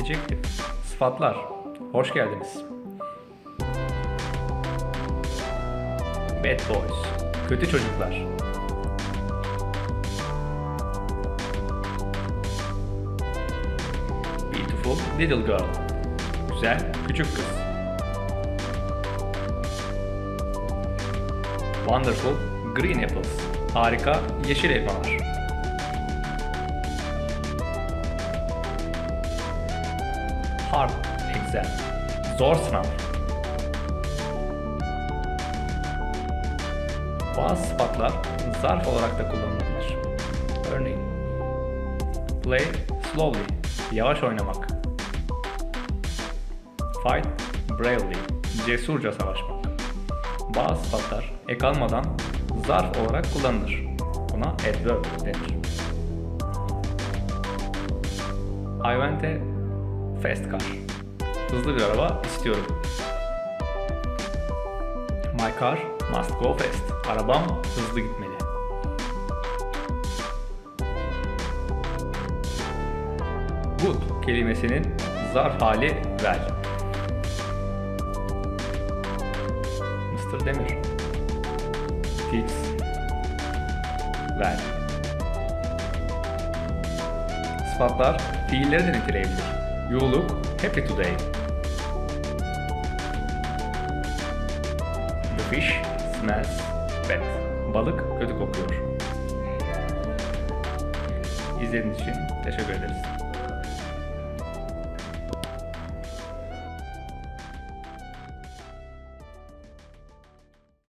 Adjective. Sıfatlar. Hoş geldiniz. Bad boys. Kötü çocuklar. Beautiful little girl. Güzel küçük kız. Wonderful green apples. Harika yeşil elmalar. Hard exam. Zor sınav. Bazı sıfatlar zarf olarak da kullanılabilir. Örneğin play slowly, yavaş oynamak. Fight bravely, cesurca savaşmak. Bazı sıfatlar ek almadan zarf olarak kullanılır. Buna adverb denir. I want a fast car. Hızlı bir araba istiyorum. My car must go fast. Arabam hızlı gitmeli. Good kelimesinin zarf hali well. Mr. Demir. Fix. Well. Sıfatlar fiilleri de niteleyebilir. You look happy today. The fish smells bad. Balık kötü kokuyor. İzlediğiniz için teşekkür ederiz.